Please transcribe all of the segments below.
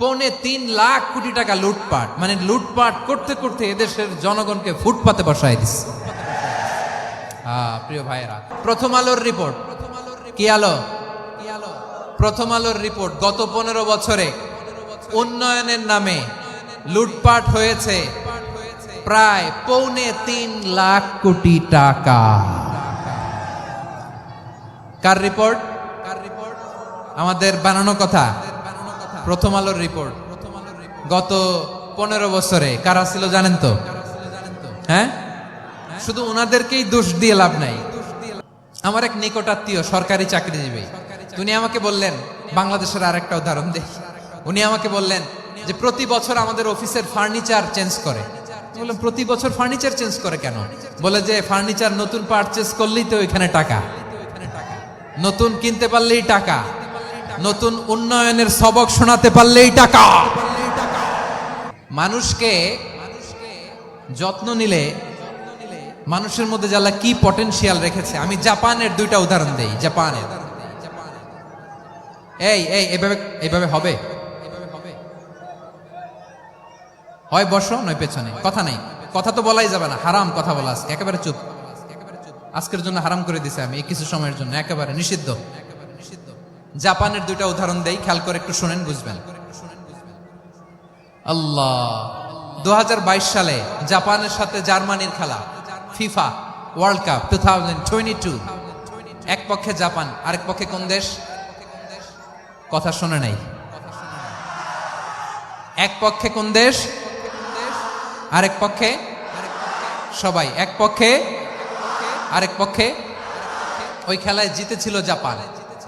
পৌনে তিন লাখ কোটি টাকা লুটপাট। মানে লুটপাট করতে করতে এদেশের জনগণকে ফুটপাতে বসায় দিচ্ছে। প্রিয় ভাইয়েরা, প্রথম আলোর রিপোর্ট। কি আলো? প্রথম আলোর রিপোর্ট। গত পনেরো বছরে উন্নয়নের নামে লুটপাট হয়েছে প্রায় পৌনে তিন লাখ কোটি টাকা। কার রিপোর্ট কার রিপোর্ট? আমাদের বানানো কথা। প্রথম আলোর রিপোর্ট গত পনেরো বছরে। কারা ছিল জানেন তো? হ্যাঁ? শুধু ওনাদেরকেই দোষ দিয়ে লাভ নাই। আমার এক নিকটাত্মীয় সরকারি চাকরিজীবী। উনি আমাকে বললেন, বাংলাদেশের আরেকটা উদাহরণ দেখি। উনি আমাকে বললেন যে, প্রতি বছর আমাদের অফিসের ফার্নিচার চেঞ্জ করে। বললাম, প্রতি বছর ফার্নিচার চেঞ্জ করে কেন? বলে যে, ফার্নিচার নতুন পারচেজ করলেই তো এখানে টাকা। নতুন কিনতে পারলেই টাকা। নতুন উন্নয়নের সবক শোনাতে পারলেই টাকা। মানুষকে যত্ন নিলে মানুষের মধ্যে যারা কি পটেনশিয়াল রেখেছে, আমি জাপানের দুইটা উদাহরণ দেই জাপানের এই এই, এভাবে এভাবে হবে। হয় বসো, নয় পেছনে। কথা নেই। কথা তো বলাই যাবে না। হারাম কথা বলা আজকে একেবারে চুপ। আজকের জন্য হারাম করে দিছে আমি কিছু সময়ের জন্য। একেবারে নিষিদ্ধ। জাপানের দুইটা উদাহরণ দেই, খেয়াল করে একটু শুনেন, বুঝবেন। আল্লাহ দু হাজার বাইশ সালে জাপানের সাথে জার্মানির খেলা, FIFA world cup, two thousand twenty two. এক পক্ষে জাপান, আরেক পক্ষে কোন দেশ? কথা শোনে নাই। এক পক্ষে কোন দেশ? আরেক পক্ষে? সবাই, এক পক্ষে? আরেক পক্ষে? ওই খেলায় জিতেছিল Japan.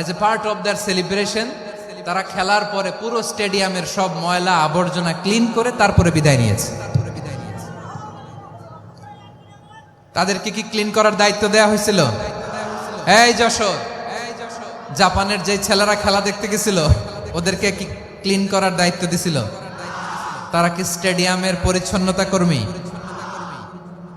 as a part of their celebration তারা খেলার পরে পুরো স্টেডিয়ামের সব ময়লা আবর্জনা ক্লিন করে তারপরে বিদায় নিয়েছে। তাদেরকে কি ক্লিন করার দায়িত্ব দেওয়া হয়েছিল? এই যশোর, জাপানের যে ছেলেরা খেলা দেখতে গেছিল, ওদেরকে কি ক্লিন করার দায়িত্ব দিছিল? তারা কি স্টেডিয়ামের পরিচ্ছন্নতা কর্মী?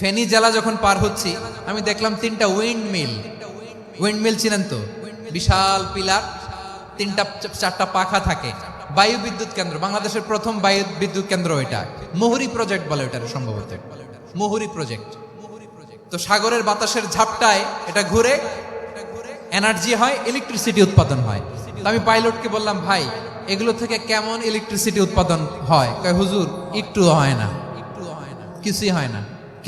ফেনী জেলা যখন পার হচ্ছি, আমি দেখলাম তিনটা উইন্ড মিল উইন্ড মিল চিনেন তো? বিশাল পিলার, তিনটা, চারটা পাখা থাকে। বায়ু বিদ্যুৎ কেন্দ্র, বাংলাদেশের প্রথম বায়ু বিদ্যুৎ কেন্দ্র এটা। মুহুরি প্রজেক্ট বলে ওটার সম্ভবত। মুহুরি প্রজেক্ট তো সাগরের বাতাসের ঝাপটায় এটা ঘুরে এনার্জি হয় ইলেকট্রিসিটি উৎপাদন হয়। আমি পাইলটকে বললাম, ভাই, এগুলো থেকে কেমন ইলেকট্রিসিটি উৎপাদন হয়? হুজুর, একটু হয় না। কিছুই হয় না।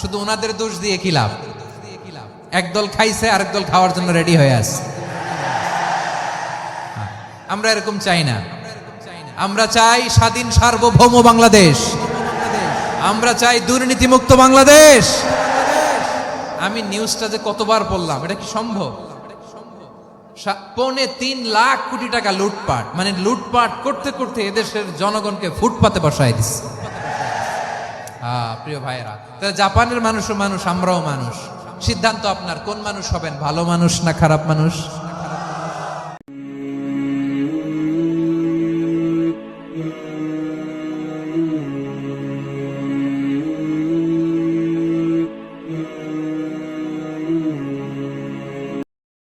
শুধু ওনাদের দোষ দিয়ে কি লাভ? একদল খাইছে, আরেক দল খাওয়ার জন্য রেডি হয়ে আছে। আমরা এরকম চাই না। আমরা চাই স্বাধীন সার্বভৌম বাংলাদেশ। আমরা চাই দুর্নীতিমুক্ত বাংলাদেশ। আমি নিউজটা যে কতবার বললাম এটা কি সম্ভব? পৌনে তিন লাখ কোটি টাকা লুটপাট মানে লুটপাট করতে করতে এদেশের জনগণকে ফুটপাতে বসায় দিচ্ছে। প্রিয় ভাইয়েরা তাহলে জাপানের মানুষও মানুষ, আমরাও মানুষ। সিদ্ধান্ত আপনার, কোন মানুষ হবেন, ভালো মানুষ না খারাপ মানুষ?